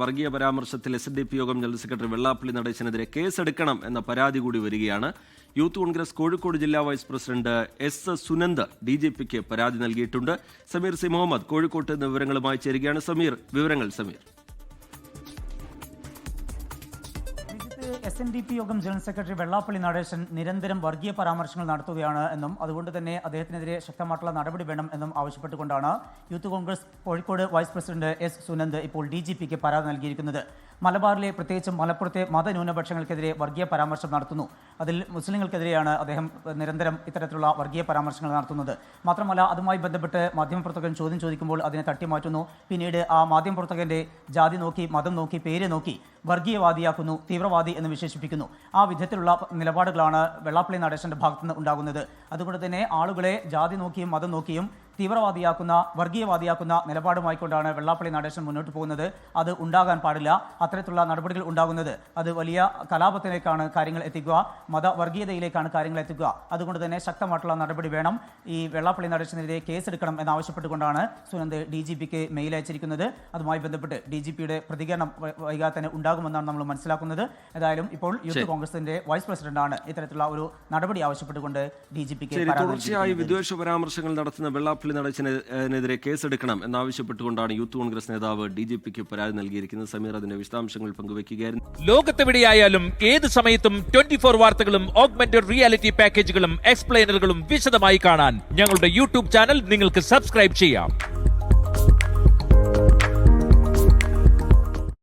വർഗീയ പരാമർശത്തിൽ S D P Yogam general secretary Vellappally നടേശനെതിരെ കേസെടുക്കണം എന്ന പരാതി കൂടി വരികയാണ്. യൂത്ത് കോൺഗ്രസ് കോഴിക്കോട് ജില്ലാ vice president S Sunand D G പിക്ക് പരാതി നൽകിയിട്ടുണ്ട്. സമീർ സി മുഹമ്മദ് കോഴിക്കോട്ട് നിന്ന് വിവരങ്ങളുമായി ചേരുകയാണ്. സമീർ വിവരങ്ങൾ Sameer. S N D P Yogam general secretary Vellappally Natesan നിരന്തരം വർഗീയ പരാമർശങ്ങൾ നടത്തുകയാണ് എന്നും അതുകൊണ്ട് തന്നെ അദ്ദേഹത്തിനെതിരെ ശക്തമായിട്ടുള്ള നടപടി വേണം എന്നും ആവശ്യപ്പെട്ടുകൊണ്ടാണ് youth congress Kozhikode vice president S Sunand ഇപ്പോൾ ഡി ജി പിക്ക് പരാതി നൽകിയിരിക്കുന്നത്. മലബാറിലെ പ്രത്യേകിച്ചും മലപ്പുറത്തെ മതന്യൂനപക്ഷങ്ങൾക്കെതിരെ വർഗീയ പരാമർശം നടത്തുന്നു. അതിൽ മുസ്ലിങ്ങൾക്കെതിരെയാണ് അദ്ദേഹം നിരന്തരം ഇത്തരത്തിലുള്ള വർഗീയ പരാമർശങ്ങൾ നടത്തുന്നത്. മാത്രമല്ല അതുമായി ബന്ധപ്പെട്ട് മാധ്യമപ്രവർത്തകൻ ചോദ്യം ചോദിക്കുമ്പോൾ അതിനെ തട്ടിമാറ്റുന്നു പിന്നീട് ആ മാധ്യമപ്രവർത്തകന്റെ ജാതി നോക്കി മതം നോക്കി പേര് നോക്കി വർഗീയവാദിയാക്കുന്നു തീവ്രവാദി എന്ന് വിശേഷിപ്പിക്കുന്നു. ആ വിധത്തിലുള്ള നിലപാടുകളാണ് വെള്ളാപ്പള്ളി നടേശന്റെ ഭാഗത്തുനിന്ന് ഉണ്ടാകുന്നത്. അതുകൊണ്ട് തന്നെ ആളുകളെ ജാതി നോക്കിയും മതം നോക്കിയും തീവ്രവാദിയാക്കുന്ന വർഗീയവാദിയാക്കുന്ന നിലപാടുമായിക്കൊണ്ടാണ് വെള്ളാപ്പള്ളി നടേശൻ മുന്നോട്ട് പോകുന്നത്. അത് ഉണ്ടാകാൻ പാടില്ല. അത്തരത്തിലുള്ള നടപടികൾ ഉണ്ടാകുന്നത് അത് വലിയ കലാപത്തിലേക്കാണ് കാര്യങ്ങൾ എത്തിക്കുക. മതവർഗീയതയിലേക്കാണ് കാര്യങ്ങൾ എത്തിക്കുക. അതുകൊണ്ട് തന്നെ ശക്തമായിട്ടുള്ള നടപടി വേണം. ഈ വെള്ളാപ്പള്ളി നടേശനെതിരെ കേസെടുക്കണം എന്നാവശ്യപ്പെട്ടുകൊണ്ടാണ് സുനന്ദ് ഡി ജി പിക്ക് മെയിൽ അയച്ചിരിക്കുന്നത്. അതുമായി ബന്ധപ്പെട്ട് ഡി ജി പിയുടെ പ്രതികരണം വൈകാതെ തന്നെ ഉണ്ടാകുമെന്നാണ് നമ്മൾ മനസ്സിലാക്കുന്നത്. ഏതായാലും ഇപ്പോൾ യൂത്ത് കോൺഗ്രസിന്റെ വൈസ് പ്രസിഡന്റാണ് ഇത്തരത്തിലുള്ള ഒരു നടപടി ആവശ്യപ്പെട്ടുകൊണ്ട് ഡി ജി പിക്ക് തീർച്ചയായും വിദ്വേഷ പരാമർശങ്ങൾ നടത്തുന്ന വെള്ളാപ്പള്ളി നടേശനെതിരെ കേസെടുക്കണം എന്നാവശ്യപ്പെട്ടുകൊണ്ടാണ് യൂത്ത് കോൺഗ്രസ് നേതാവ് ഡി ജി പിക്ക് പരാതി നൽകിയിരിക്കുന്നത്. സമീർ അതിന്റെ വിശദാംശങ്ങൾ പങ്കുവയ്ക്കുകയായിരുന്നു ലോകത്തെവിടെയായാലും ഏത് സമയത്തും ട്വന്റി ഫോർ വാർത്തകളും ഓഗ്മെന്റഡ് റിയാലിറ്റി പാക്കേജുകളും എക്സ്പ്ലെയിനറുകളും വിശദമായി കാണാൻ ഞങ്ങളുടെ യൂട്യൂബ് ചാനൽ നിങ്ങൾക്ക് സബ്സ്ക്രൈബ് ചെയ്യാം.